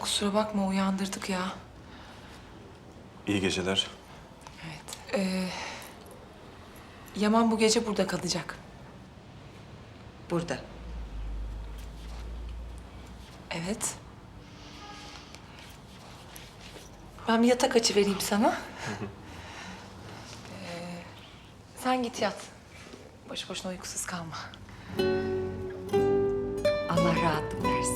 Kusura bakma uyandırdık ya. İyi geceler. Evet. Ee, Yaman bu gece burada kalacak. Burada. Evet. Ben bir yatak açı vereyim sana. Ee, sen git yat. Boş boşuna uykusuz kalma. Allah rahatlık versin.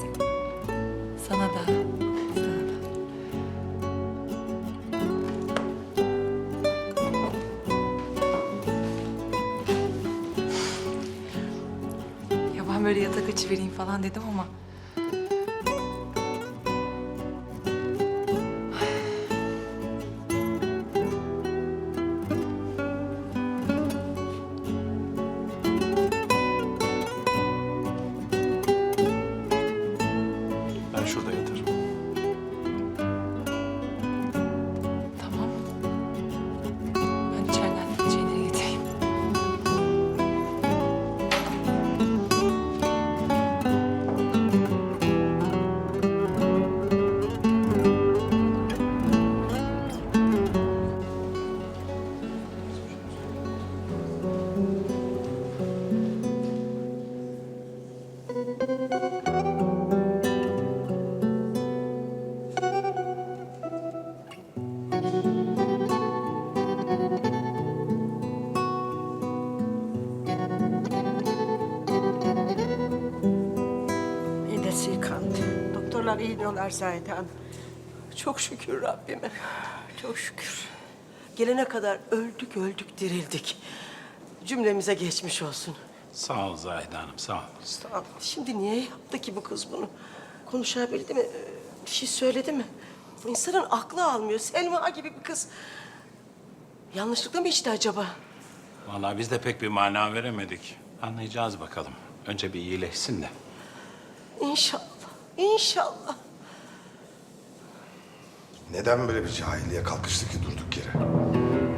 Böyle yatak açı vereyim falan dedim ama Doktorlar iyi diyorlar Hanım. Çok şükür Rabbime. Çok şükür. Gelene kadar öldük öldük dirildik. Cümlemize geçmiş olsun. Sağ ol Zahide Hanım, sağ ol. Sağ ol. Şimdi niye yaptı ki bu kız bunu? Konuşabildi mi? Bir şey söyledi mi? İnsanın aklı almıyor. Selma gibi bir kız. Yanlışlıkla mı içti acaba? Vallahi biz de pek bir mana veremedik. Anlayacağız bakalım. Önce bir iyileşsin de. İnşallah. İnşallah. Neden böyle bir cahilliğe kalkıştı ki durduk yere?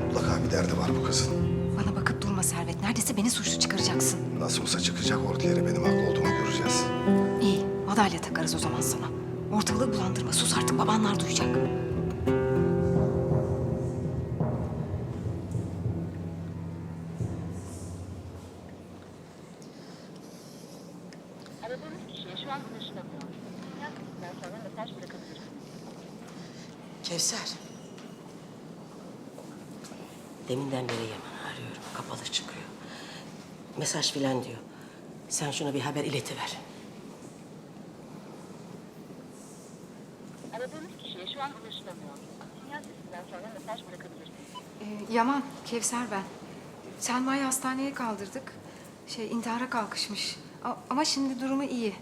Mutlaka bir derdi var bu kızın. Bana bakıp durma Servet. Neredeyse beni suçlu çıkaracaksın. Nasıl olsa çıkacak ortaya yere benim haklı olduğumu göreceğiz. İyi, madalya takarız o zaman sana. Ortalığı bulandırma. Sus artık babanlar duyacak. Deminden beri Yaman'ı arıyorum. Kapalı çıkıyor. Mesaj filan diyor. Sen şuna bir haber iletiver. Aradığınız kişiye şu an ulaşılamıyor. Sinyal sesinden sonra mesaj bırakabilirsiniz. Ee, Yaman, Kevser ben. Selma'yı hastaneye kaldırdık. Şey, intihara kalkışmış. A- ama şimdi durumu iyi.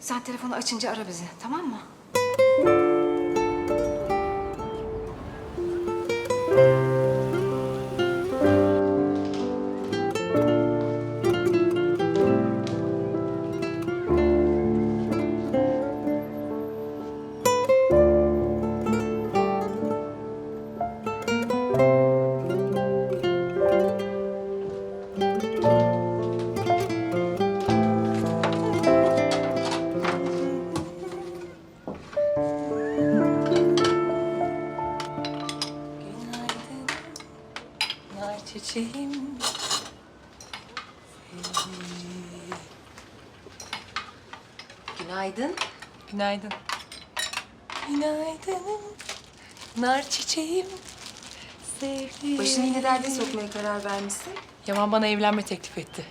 Sen telefonu açınca ara bizi, tamam mı? Günaydın. Günaydın. Günaydın. Nar çiçeğim. Sevdiğim. Başını yine derde sokmaya karar vermişsin. Yaman bana evlenme teklif etti.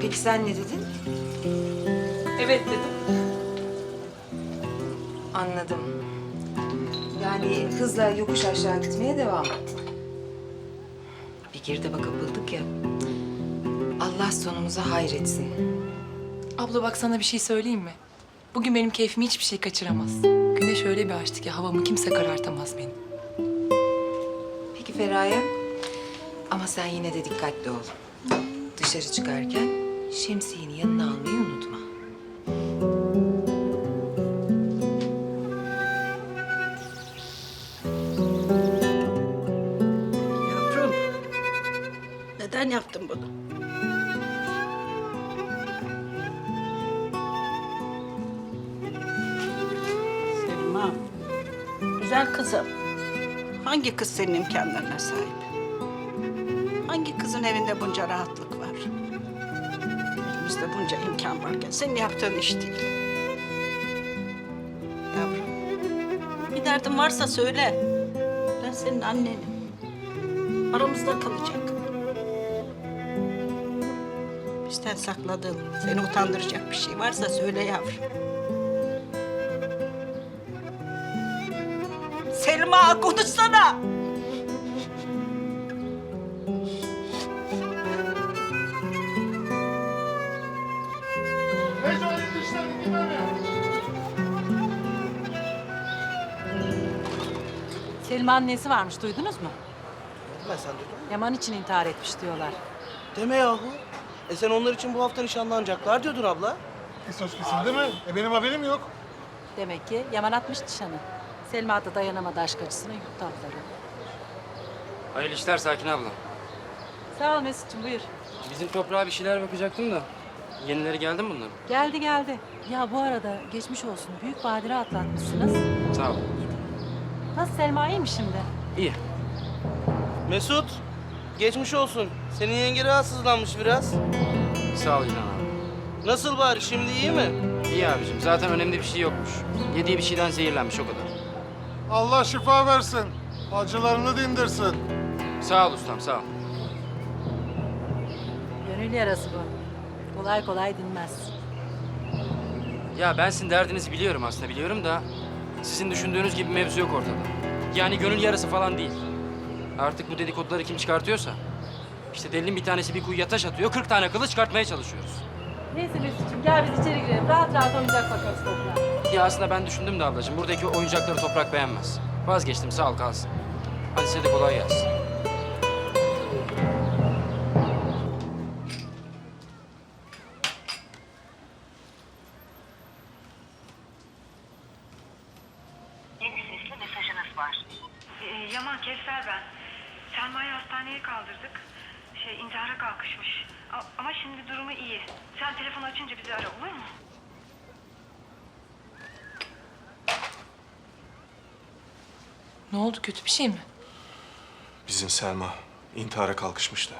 Peki sen ne dedin? Evet dedim. Anladım. Yani hızla yokuş aşağı gitmeye devam ettin. Bir girdaba kapıldık ya. Allah sonumuza hayretsin. Abla bak sana bir şey söyleyeyim mi? Bugün benim keyfimi hiçbir şey kaçıramaz. Güneş öyle bir açtı ki havamı kimse karartamaz benim. Peki Feraye? Ama sen yine de dikkatli ol. Dışarı çıkarken şemsiyeni yanına almayı unutma. Güzel kızım. Hangi kız senin imkanlarına sahip? Hangi kızın evinde bunca rahatlık var? Elimizde bunca imkan varken senin yaptığın iş değil. Yavrum, bir derdin varsa söyle. Ben senin annenim. Aramızda kalacak. Bizden sakladığın, seni utandıracak bir şey varsa söyle yavrum. Selma konuşsana. Selma'nın nesi varmış duydunuz mu? Ben sen duydun mu? Yaman için intihar etmiş diyorlar. Deme yahu. E sen onlar için bu hafta nişanlanacaklar diyordun abla. değil mi? E benim haberim yok. Demek ki Yaman atmış nişanı. Selma da dayanamadı aşk acısına yuttu atları. Hayırlı işler Sakin abla. Sağ ol Mesut'cum buyur. Bizim toprağa bir şeyler bakacaktım da. Yenileri geldi mi bunların? Geldi geldi. Ya bu arada geçmiş olsun. Büyük badire atlatmışsınız. Sağ ol. Nasıl Selma iyi mi şimdi? İyi. Mesut, geçmiş olsun. Senin yenge rahatsızlanmış biraz. Sağ ol İlhan abi. Nasıl bari şimdi iyi mi? İyi abicim. Zaten önemli bir şey yokmuş. Yediği bir şeyden zehirlenmiş o kadar. Allah şifa versin. Acılarını dindirsin. Sağ ol ustam sağ ol. Gönül yarası bu. Kolay kolay dinmez. Ya ben sizin derdinizi biliyorum aslında biliyorum da... ...sizin düşündüğünüz gibi mevzu yok ortada. Yani gönül yarası falan değil. Artık bu dedikoduları kim çıkartıyorsa... ...işte delinin bir tanesi bir kuyuya taş atıyor, 40 tane kılıç çıkartmaya çalışıyoruz. Neyse Mesut'cum gel biz içeri girelim. Rahat rahat oyuncak bakarız toprağa. Ya aslında ben düşündüm de ablacığım, buradaki oyuncakları toprak beğenmez. Vazgeçtim, sağ ol kalsın. Hadi size de kolay gelsin. Yeni sesli mesajınız var. Ee, Yaman Kevser ben. Selma'yı hastaneye kaldırdık. Şey intihara kalkışmış. A- ama şimdi durumu iyi. Sen telefonu açınca bizi ara olur mu? Ne oldu kötü bir şey mi? Bizim Selma intihara kalkışmıştı.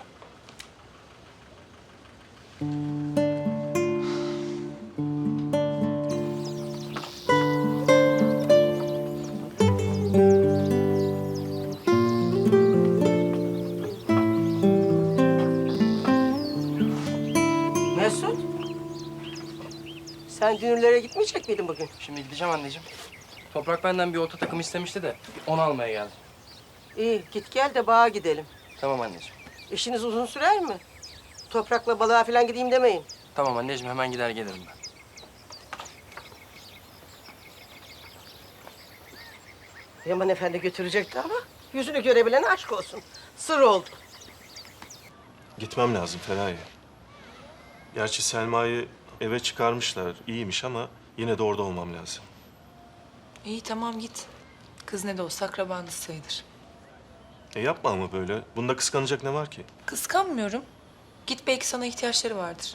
Mesut. Sen dünürlere gitmeyecek miydin bugün? Şimdi gideceğim anneciğim. Toprak benden bir olta takımı istemişti de onu almaya geldim. İyi git gel de bağa gidelim. Tamam anneciğim. İşiniz uzun sürer mi? Toprakla balığa falan gideyim demeyin. Tamam anneciğim hemen gider gelirim ben. Yaman Efendi götürecekti ama yüzünü görebilene aşk olsun. Sır oldu. Gitmem lazım Feraye. Gerçi Selma'yı eve çıkarmışlar. iyiymiş ama yine de orada olmam lazım. İyi tamam git. Kız ne de olsa akrabanız sayılır. E yapma ama böyle. Bunda kıskanacak ne var ki? Kıskanmıyorum. Git belki sana ihtiyaçları vardır.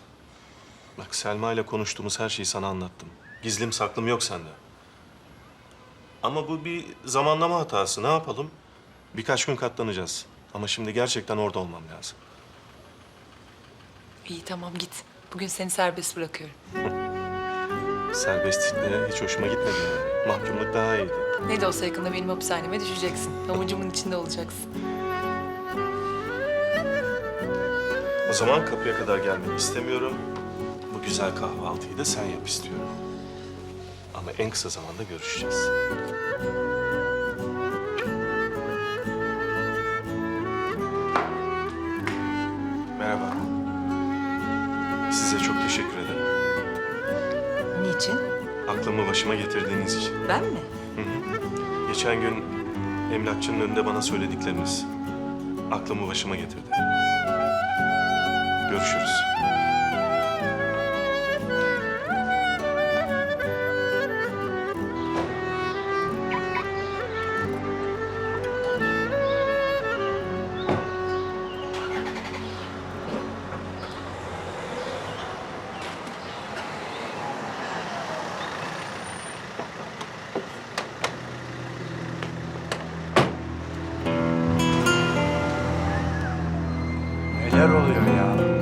Bak Selma ile konuştuğumuz her şeyi sana anlattım. Gizlim saklım yok sende. Ama bu bir zamanlama hatası. Ne yapalım? Birkaç gün katlanacağız. Ama şimdi gerçekten orada olmam lazım. İyi tamam git. Bugün seni serbest bırakıyorum. Serbestlikle hiç hoşuma gitmedi yani. Mahkumluk daha iyiydi. Ne de olsa yakında benim hapishaneme düşeceksin. Avucumun içinde olacaksın. O zaman kapıya kadar gelmeni istemiyorum. Bu güzel kahvaltıyı da sen yap istiyorum. Ama en kısa zamanda görüşeceğiz. Merhaba. Size çok teşekkür ederim. Niçin? Aklımı başıma getirdiğiniz için. Ben mi? Hı hı. Geçen gün emlakçının önünde bana söyledikleriniz aklımı başıma getirdi. Görüşürüz. 对呀